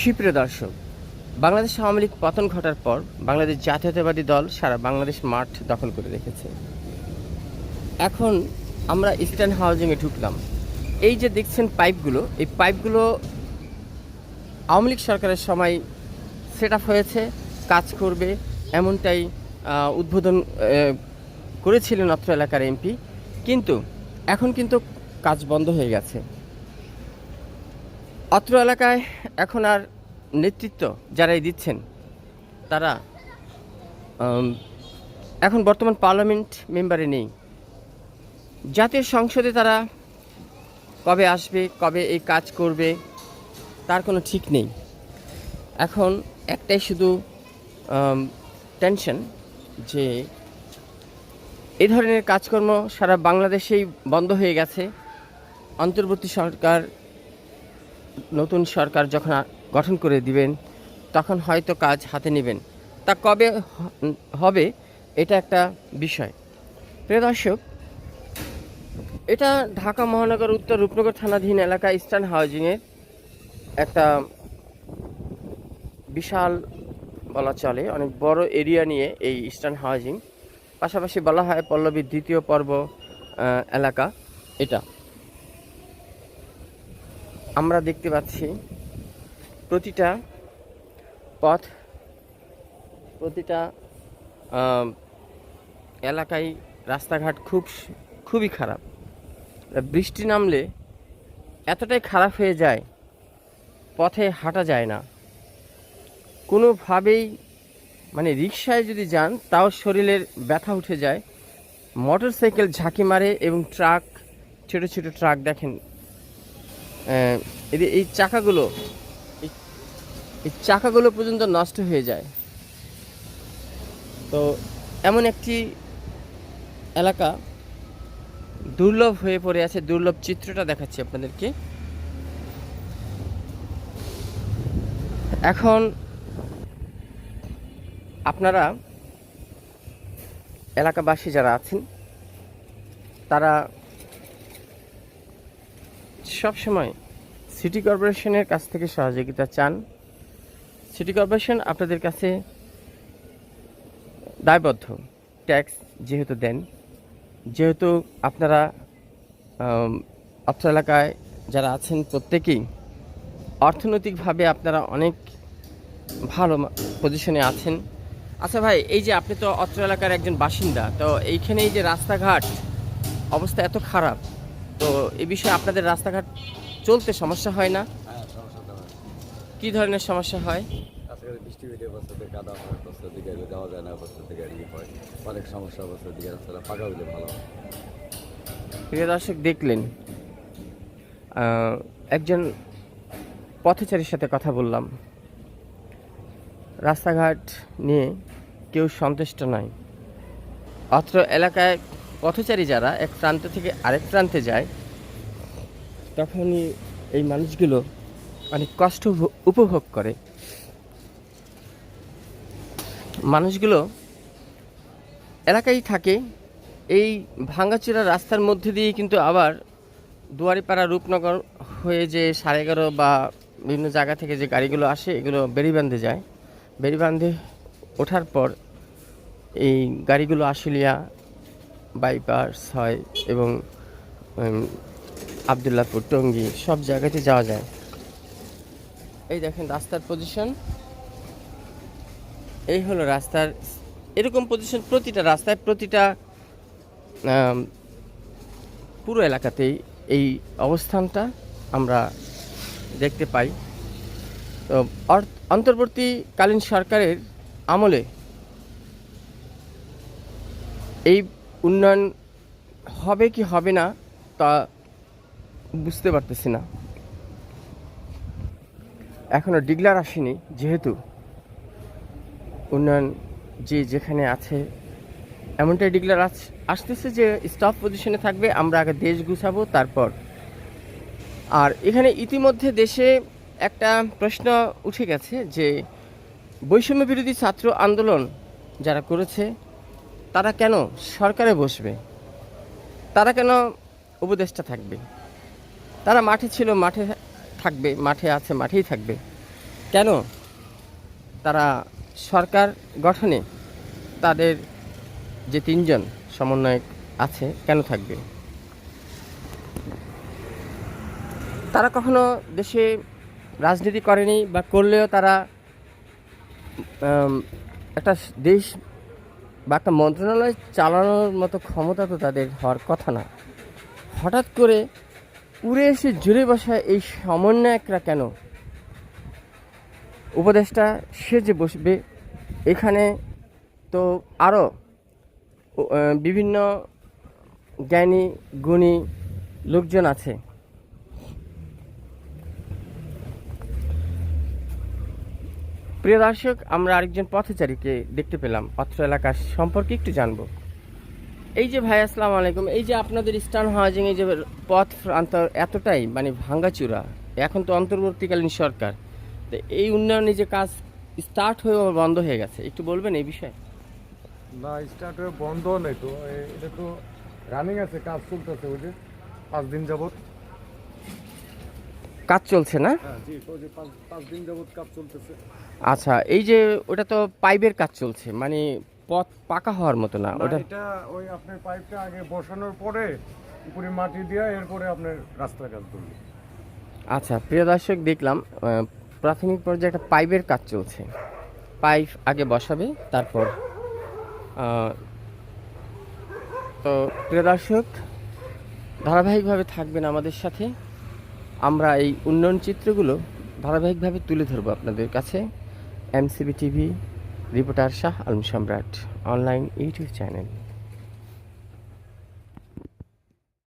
সুপ্রিয় দর্শক, বাংলাদেশ আওয়ামী লীগ পতন ঘটার পর বাংলাদেশ জাতীয়তাবাদী দল সারা বাংলাদেশ মাঠ দখল করে রেখেছে। এখন আমরা ইস্টার্ন হাউজিংয়ে ঢুকলাম। এই যে দেখছেন পাইপগুলো, এই পাইপগুলো আওয়ামী লীগ সরকারের সময় সেট আপ হয়েছে, কাজ করবে, এমনটাই উদ্বোধন করেছিলেন অত্র এলাকার এমপি। কিন্তু এখন কিন্তু কাজ বন্ধ হয়ে গেছে। অত্র এলাকায় এখন আর নেতৃত্ব যারাই দিচ্ছেন, তারা এখন বর্তমান পার্লামেন্ট মেম্বারে নেই। জাতীয় সংসদে তারা কবে আসবে, কবে এই কাজ করবে, তার কোনো ঠিক নেই। এখন একটাই শুধু টেনশন যে এ ধরনের কাজকর্ম সারা বাংলাদেশেই বন্ধ হয়ে গেছে। অন্তর্বর্তী সরকার নতুন সরকার যখন গঠন করে দিবেন, তখন হয়তো কাজ হাতে নেবেন। তা কবে হবে, এটা একটা বিষয়। প্রিয় দর্শক, এটা ঢাকা মহানগর উত্তর রূপনগর থানাধীন এলাকা ইস্টার্ন হাউজিংয়ের একটা বিশাল বলা চলে, অনেক বড় এরিয়া নিয়ে এই ইস্টার্ন হাউজিং। পাশাপাশি বলা হয় পল্লবীর দ্বিতীয় পর্ব এলাকা এটা। আমরা দেখতে পাচ্ছি প্রতিটা পথ, প্রতিটা এলাকায় রাস্তাঘাট খুব, খুবই খারাপ। বৃষ্টি নামলে এতটাই খারাপ হয়ে যায়, পথে হাঁটা যায় না। কোনোভাবেই মানে রিক্সায় যদি যান, তাও শরীরের ব্যথা উঠে যায়। মোটর সাইকেল ঝাঁকি মারে এবং ট্রাক, ছোটো ছোটো ট্রাক দেখেন এদের এই চাকাগুলো, এই- এই চাকাগুলো পর্যন্ত নষ্ট হয়ে যায়। তো এমন একটি এলাকা দুর্লভ হয়ে পড়ে আছে, দুর্লভ চিত্রটা দেখাচ্ছি আপনাদেরকে। এখন আপনারা এলাকাবাসী যারা আছেন, তারা সব সময় সিটি কর্পোরেশনের কাছ থেকে সহযোগিতা চান। সিটি কর্পোরেশন আপনাদের কাছে দায়বদ্ধ। ট্যাক্স যেহেতু দেন, যেহেতু আপনারা অত্র এলাকায় যারা আছেন প্রত্যেকেই অর্থনৈতিকভাবে আপনারা অনেক ভালো পজিশনে আছেন। আচ্ছা ভাই, এই যে আপনি তো অত্র এলাকার একজন বাসিন্দা, তো এইখানে এই যে রাস্তাঘাট অবস্থা এত খারাপ তো এ বিষয়ে আপনাদের রাস্তাঘাট চলতে সমস্যা হয় না? হ্যাঁ কি ধরনের সমস্যা হয়? আজকাল বৃষ্টি হইলে বস্তাতে কাদা হয় বস্তার দিকে যাওয়া যায় না বস্তার দিকে ইয়ে হয়। অনেক সমস্যা রাস্তাটা হইলে ভালো হয়। প্রিয় দর্শক দেখলেন একজন পথচারীর সাথে কথা বললাম। রাস্তাঘাট নিয়ে কেউ সন্তুষ্ট নয়। অত্র এলাকায় পথচারী যারা এক প্রান্ত থেকে আরেক প্রান্তে যায়, তখনই এই মানুষগুলো অনেক কষ্ট উপভোগ করে। মানুষগুলো এলাকায় থাকে, এই ভাঙ্গাচোরা রাস্তার মধ্যে দিয়ে কিন্তু আবার দুয়ারিপাড়া রূপনগর হয়ে যে সাড়ে এগারো বা বিভিন্ন জায়গা থেকে যে গাড়িগুলো আসে, এগুলো বেড়িবান্ধে যায়। বেড়িবান্ধে ওঠার পর এই গাড়িগুলো আশুলিয়া বাইপাস হয় এবং আবদুল্লাপুর টঙ্গী সব জায়গাতে যাওয়া যায়। এই দেখেন রাস্তার পজিশন এই হলো রাস্তার, এরকম পজিশন প্রতিটা রাস্তায় প্রতিটা পুরো এলাকাতেই এই অবস্থানটা আমরা দেখতে পাই। তো অন্তর্বর্তীকালীন সরকারের আমলে এই উন্নয়ন হবে কি হবে না, তা বুঝতে পারতেছি না। এখনও ডিগলার আসেনি, যেহেতু উন্নয়ন যে যেখানে আছে, এমনটাই ডিক্লার আসতেছে যে স্টপ পজিশনে থাকবে, আমরা আগে দেশ গুছাবো, তারপর। আর এখানে ইতিমধ্যে দেশে একটা প্রশ্ন উঠে গেছে যে, বৈষম্য বিরোধী ছাত্র আন্দোলন যারা করেছে তারা কেন সরকারে বসবে? তারা কেন উপদেষ্টা থাকবে? তারা মাঠে ছিল, মাঠে থাকবে, মাঠে আছে, মাঠেই থাকবে। কেন? তারা সরকার গঠনে তাদের যে তিনজন সমন্বয়ক আছে, কেন থাকবে? তারা কখনো দেশে রাজনীতি করেনি বা করলেও তারা একটা দেশ বা একটা মন্ত্রণালয় চালানোর মতো ক্ষমতা তো তাদের হওয়ার কথা না। হঠাৎ করে উড়ে এসে জুড়ে বসা এই সমন্বয়করা কেন? উপদেশটা সে যে বসবে, এখানে তো আরও বিভিন্ন জ্ঞানী, গুণী লোকজন আছে। প্রিয় দর্শক, আমরা আরেকজন পথচারীকে দেখতে পেলাম। অত্র এলাকার সম্পর্কে একটু জানব। এই যে ভাই, আসসালামু আলাইকুম। এই যে আপনাদের ইস্টার্ন হাউজিং, এই যে পথ প্রান্ত এতটাই মানে ভাঙ্গাচুরা, এখন তো অন্তর্বর্তীকালীন সরকার। তো এই উন্নয়নে যে কাজ স্টার্ট হয়ে বন্ধ হয়ে গেছে, একটু বলবেন এই বিষয়ে? না স্টার্ট হয়ে বন্ধ নেই তো। এটা তো রানিং আছে, কাজ চলতেছে ওই যে, পাঁচ দিন যাবত কাজ চলছে না? হ্যাঁ আচ্ছা এই যে ওটা তো পাইপের কাজ চলছে মানে পথ পাকা হওয়ার মতো না ওটা এটা ওই আপনার পাইপটা আগে বসানোর পরে উপরে মাটি দিয়ে এরপরে আপনার রাস্তার কাজ করবে আচ্ছা প্রিয় দর্শক দেখলাম প্রাথমিক পর্যায়ে একটা পাইপের কাজ চলছে। পাইপ আগে বসাবে তারপর তো প্রিয় দর্শক ধারাবাহিকভাবে থাকবেন আমাদের সাথে। আমরা এই উন্নয়ন চিত্রগুলো ধারাবাহিকভাবে তুলে ধরবো আপনাদের কাছে। MCB TV, reporter Shah Alam Samrat, online YouTube channel.